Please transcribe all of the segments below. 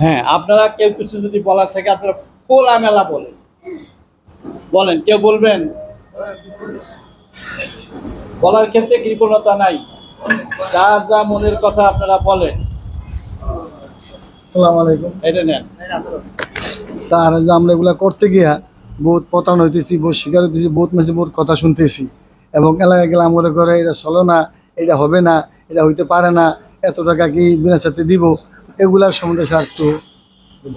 হ্যাঁ আপনারা কেউ কিছু যদি বলার থাকে আপনারা খোলামেলা বলেন। বলেন কেউ বলবেন? বলার ক্ষেত্রে কৃপণতা নাই। যার যা মনের কথা আপনারা বলেন। সালাম আলাইকুম। এটা নেন। স্যার আমরা এগুলা করতে গিয়া বহুত হইতেছি বহুত শিকার হইতেছি বহুত মেসে বহুত কথা শুনতেছি। এবং এলাকায় গেলে মনে এটা চলো না এটা হবে না এটা হইতে পারে না এত টাকা কি বিনা সাথে দিব? এগুলার সম্বন্ধে স্যার একটু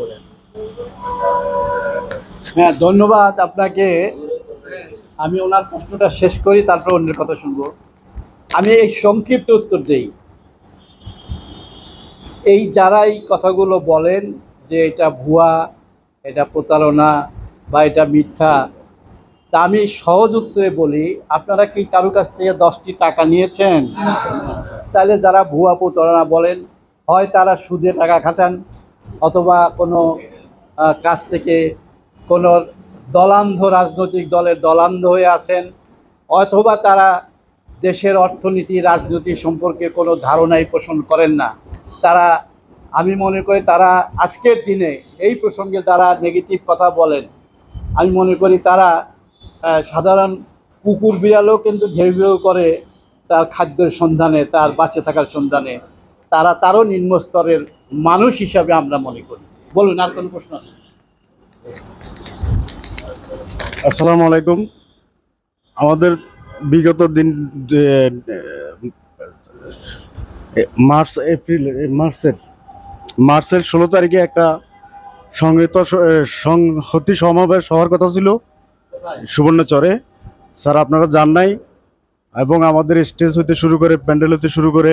বলেন। হ্যাঁ ধন্যবাদ আপনাকে। আমি ওনার প্রশ্নটা শেষ করি তারপর অন্যের কথা শুনব। আমি এই সংক্ষিপ্ত উত্তর দেই। এই যারা এই কথাগুলো বলেন যে এটা ভুয়া এটা প্রতারণা বা এটা মিথ্যা তা আমি সহজ উত্তরে বলি আপনারা কি কারও কাছ থেকে দশটি টাকা নিয়েছেন? তাহলে যারা ভুয়া প্রতারণা বলেন হয় তারা সুদে টাকা খাটান অথবা কোনো কাছ থেকে কোনো দলান্ধ রাজনৈতিক দলের দলান্ধ হয়ে আছেন অথবা তারা দেশের অর্থনীতি, রাজনীতি সম্পর্কে কোনো ধারণাই পোষণ করেন না। তারা, আমি মনে করি তারা আজকের দিনে এই প্রসঙ্গে যারা নেগেটিভ কথা বলেন, আমি মনে করি তারা সাধারণ কুকুর বিড়ালও কিন্তু ঘেউ ঘেউ করে তার খাদ্যের সন্ধানে, তার বাঁচে থাকার সন্ধানে তারা তারও নিম্ন স্তরের মানুষ হিসাবে আমরা মনে করি। বলুন, আর কোনো প্রশ্ন আছে? আসসালামু আলাইকুম। আমাদের বিগত দিন মার্চ, এপ্রিল মার্চের মার্চের ষোলো তারিখে একটা সংহিত সংহতি সমাবেশ হওয়ার কথা ছিল সুবর্ণচরে। স্যার, আপনারা যান নাই। এবং আমাদের স্টেজ হইতে শুরু করে প্যান্ডেল হইতে শুরু করে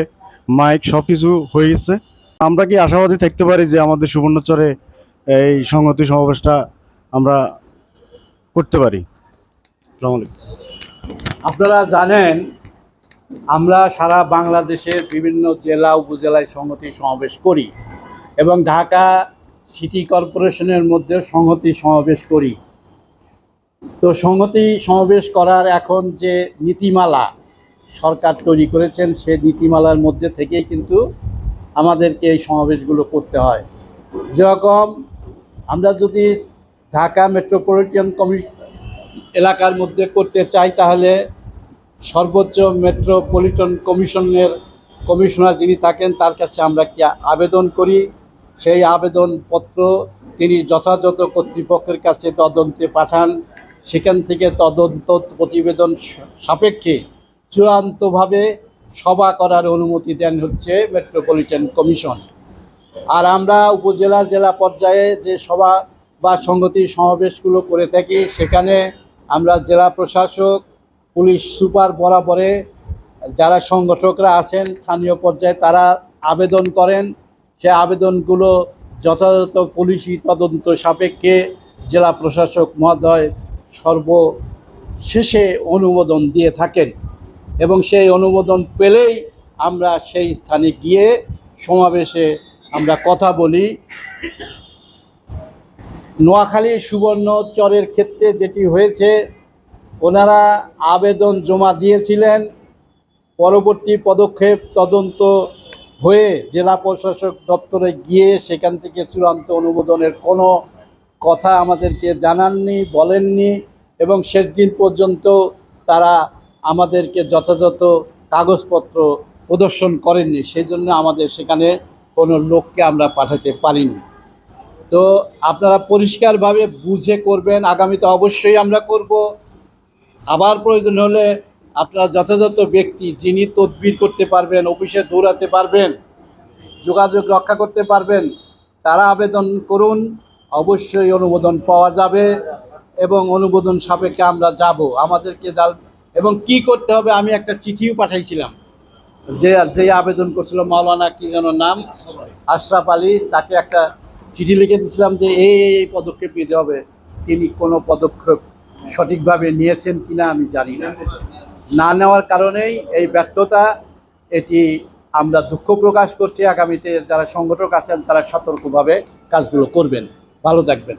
মাইক সব কিছু হয়ে গেছে। আমরা কি আশাবাদী থাকতে পারি যে আমাদের সুবর্ণচরে এই সংহতি সমাবেশটা আমরা করতে পারি? আপনারা জানেন, আমরা সারা বাংলাদেশের বিভিন্ন জেলা, উপজেলায় সংহতি সমাবেশ করি এবং ঢাকা সিটি কর্পোরেশনের মধ্যে সংহতি সমাবেশ করি। তো সংহতি সমাবেশ করার এখন যে নীতিমালা সরকার তৈরি করেছেন সে নীতিমালার মধ্যে থেকেই কিন্তু আমাদেরকে এই সমাবেশগুলো করতে হয়। যেরকম আমরা যদি ঢাকা মেট্রোপলিটন কমি এলাকার মধ্যে করতে চাই, তাহলে সর্বোচ্চ মেট্রোপলিটন কমিশনের কমিশনার যিনি থাকেন, তার কাছে আমরা কি আবেদন করি? সেই আবেদনপত্র তিনি যথাযথ কর্তৃপক্ষের কাছে তদন্তে পাঠান। সেখান থেকে তদন্ত প্রতিবেদন সাপেক্ষে চূড়ান্তভাবে সভা করার অনুমতি দেন হচ্ছে মেট্রোপলিটন কমিশন আর আমরা উপজেলা জেলা পর্যায়ে যে সভা বা সংগতি সমাবেশগুলো করে থাকি, সেখানে আমরা জেলা প্রশাসক, পুলিশ সুপার বরাবরে যারা সংগঠকরা আছেন স্থানীয় পর্যায়ে তারা আবেদন করেন। সে আবেদনগুলো যথাযথ পুলিশি তদন্ত সাপেক্ষে জেলা প্রশাসক মহোদয় সর্বশেষে অনুমোদন দিয়ে থাকেন। এবং সেই অনুমোদন পেলেই আমরা সেই স্থানে গিয়ে সমাবেশে আমরা কথা বলি। নোয়াখালী সুবর্ণ চরের ক্ষেত্রে যেটি হয়েছে, ওনারা আবেদন জমা দিয়েছিলেন। পরবর্তী পদক্ষেপ তদন্ত হয়ে জেলা প্রশাসক দপ্তরে গিয়ে সেখান থেকে চূড়ান্ত অনুমোদনের কোনো কথা আমাদেরকে জানাননি, বলেননি এবং শেষ দিন পর্যন্ত তারা আমাদেরকে যথাযথ কাগজপত্র প্রদর্শন করেননি, সেই জন্য আমাদের সেখানে কোনো লোককে আমরা পাঠাতে পারিনি। তো আপনারা পরিষ্কারভাবে বুঝে করবেন, আগামীতে অবশ্যই আমরা করব। আবার প্রয়োজন হলে আপনারা যথাযথ ব্যক্তি যিনি তদবির করতে পারবেন, অফিসে দৌড়াতে পারবেন, যোগাযোগ রক্ষা করতে পারবেন, তারা আবেদন করুন, অবশ্যই অনুমোদন পাওয়া যাবে এবং অনুমোদন সাপেক্ষে আমরা যাব। আমাদেরকে এবং কি করতে হবে আমি একটা চিঠিও পাঠাইছিলাম। যে যে আবেদন করছিল মাওলানা কি যেন নাম? আশরাফ আলী, তাকে একটা চিঠি লিখে দিয়েছিলাম যে, এই এই পদক্ষেপ নিতে হবে। তিনি কোনো পদক্ষেপ সঠিকভাবে নিয়েছেন কিনা আমি জানি না। না নেওয়ার কারণেই এই ব্যর্থতা, এটি আমরা দুঃখ প্রকাশ করছি। আগামীতে যারা সংগঠক আছেন, তারা সতর্কভাবে কাজগুলো করবেন। ভালো থাকবেন।